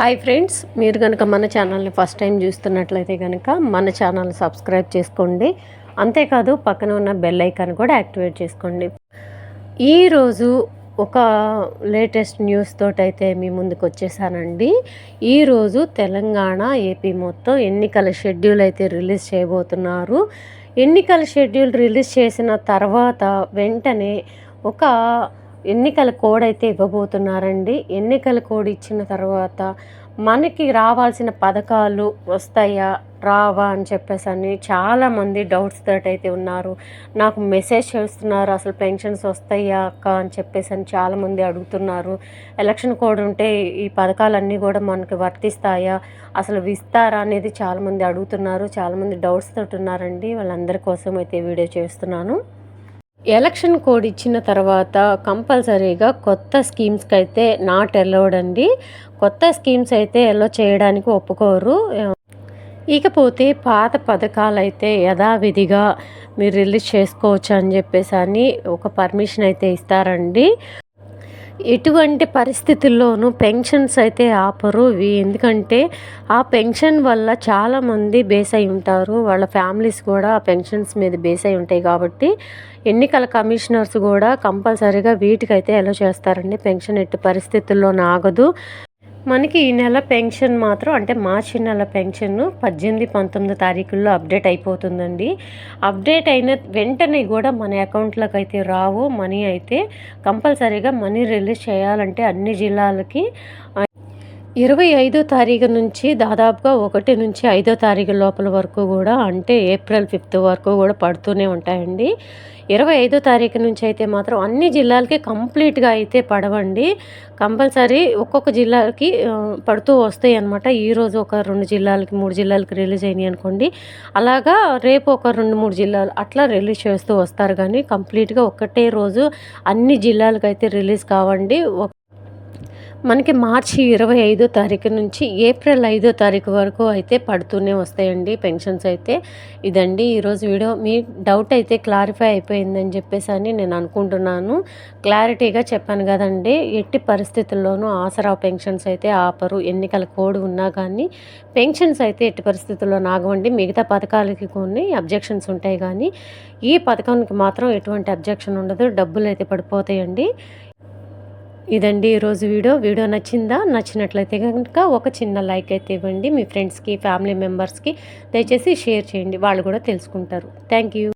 Hi friends మీరు కనుక మన ఛానల్ని ఫస్ట్ టైం చూస్తున్నట్లయితే కనుక మన ఛానల్ సబ్స్క్రైబ్ చేసుకోండి. అంతేకాదు పక్కన ఉన్న బెల్ ఐకాన్ కూడా యాక్టివేట్ చేసుకోండి. ఈరోజు ఒక లేటెస్ట్ న్యూస్ తోటైతే మీ ముందుకు వచ్చేసానండి. ఈరోజు తెలంగాణ ఏపీ మొత్తం ఎన్నికల షెడ్యూల్ అయితే రిలీజ్ చేయబోతున్నారు. ఎన్నికల షెడ్యూల్ రిలీజ్ చేసిన తర్వాత వెంటనే ఒక ఎన్నికల కోడ్ అయితే ఇవ్వబోతున్నారండి. ఎన్నికల కోడ్ ఇచ్చిన తర్వాత మనకి రావాల్సిన పథకాలు వస్తాయా? రావా అని చెప్పేసి అని చాలామంది డౌట్స్ తోటి అయితే ఉన్నారు. నాకు మెసేజ్ చేస్తున్నారు అసలు పెన్షన్స్ వస్తాయా అక్క? అని చెప్పేసి అని చాలామంది అడుగుతున్నారు. ఎలక్షన్ కోడ్ ఉంటే ఈ పథకాలన్నీ కూడా మనకి వర్తిస్తాయా? అసలు విస్తారా అనేది చాలామంది అడుగుతున్నారు. చాలామంది డౌట్స్ తోటి ఉన్నారండి. వాళ్ళందరి కోసం అయితే వీడియో చేస్తున్నాను. ఎలక్షన్ కోడ్ ఇచ్చిన తర్వాత కంపల్సరీగా కొత్త స్కీమ్స్కి అయితే నాట్ అలౌడ్ అండి. కొత్త స్కీమ్స్ అయితే ఎల్లో చేయడానికి ఒప్పుకోరు. ఇకపోతే పాత పథకాలు అయితే యథావిధిగా మీరు రిలీజ్ చేసుకోవచ్చు అని చెప్పేసి అని ఒక పర్మిషన్ అయితే ఇస్తారండి. ఎటువంటి పరిస్థితుల్లోనూ పెన్షన్స్ అయితే ఆపరు. ఎందుకంటే ఆ పెన్షన్ వల్ల చాలామంది బేస్ అయి ఉంటారు. వాళ్ళ ఫ్యామిలీస్ కూడా ఆ పెన్షన్స్ మీద బేస్ అయి ఉంటాయి కాబట్టి ఎన్నికల కమిషనర్స్ కూడా కంపల్సరీగా వీటికైతే ఎలా చేస్తారండి. పెన్షన్ ఎట్టి పరిస్థితుల్లో ఆగదు. మనకి ఈ నెల పెన్షన్ మాత్రం అంటే మార్చి నెల పెన్షన్ పద్దెనిమిది పంతొమ్మిది తారీఖుల్లో అప్డేట్ అయిపోతుందండి. అప్డేట్ అయిన వెంటనే కూడా మన అకౌంట్లోకి అయితే రావు మనీ అయితే కంపల్సరీగా మనీ రిలీజ్ చేయాలంటే అన్ని జిల్లాలకి ఇరవై ఐదో తారీఖు నుంచి దాదాపుగా ఒకటి నుంచి ఐదో తారీఖు లోపల వరకు కూడా అంటే ఏప్రిల్ ఫిఫ్త్ వరకు కూడా పడుతూనే ఉంటాయండి. ఇరవై ఐదో తారీఖు నుంచి అయితే మాత్రం అన్ని జిల్లాలకి కంప్లీట్గా అయితే పడవండి. కంపల్సరీ ఒక్కొక్క జిల్లాకి పడుతూ వస్తాయి అనమాట ఈరోజు ఒక రెండు జిల్లాలకి మూడు జిల్లాలకి రిలీజ్ అయినాయి అనుకోండి. అలాగా రేపు ఒక రెండు మూడు జిల్లాలు అట్లా రిలీజ్ చేస్తూ వస్తారు. కానీ కంప్లీట్గా ఒకటే రోజు అన్ని జిల్లాలకు అయితే రిలీజ్ కావండి. మనకి మార్చి ఇరవై ఐదో తారీఖు నుంచి ఏప్రిల్ ఐదో తారీఖు వరకు అయితే పడుతూనే వస్తాయండి పెన్షన్స్ అయితే. ఇదండి ఈరోజు వీడియో. మీ డౌట్ అయితే క్లారిఫై అయిపోయిందని చెప్పేసి అని నేను అనుకుంటున్నాను. క్లారిటీగా చెప్పాను కదండి ఎట్టి పరిస్థితుల్లోనూ ఆసరా పెన్షన్స్ అయితే ఆపరు. ఎన్నికల కోడ్ ఉన్నా కానీ పెన్షన్స్ అయితే ఎట్టి పరిస్థితుల్లో నాగవండి. మిగతా పథకాలకి కొన్ని అబ్జెక్షన్స్ ఉంటాయి కానీ ఈ పథకానికి మాత్రం ఎటువంటి అబ్జెక్షన్ ఉండదు. డబ్బులు అయితే పడిపోతాయండి. ఇదండి ఈరోజు వీడియో. వీడియో నచ్చిందా? నచ్చినట్లయితే కనుక ఒక చిన్న లైక్ అయితే ఇవ్వండి. మీ ఫ్రెండ్స్కి ఫ్యామిలీ మెంబర్స్కి దయచేసి షేర్ చేయండి. వాళ్ళు కూడా తెలుసుకుంటారు. Thank you.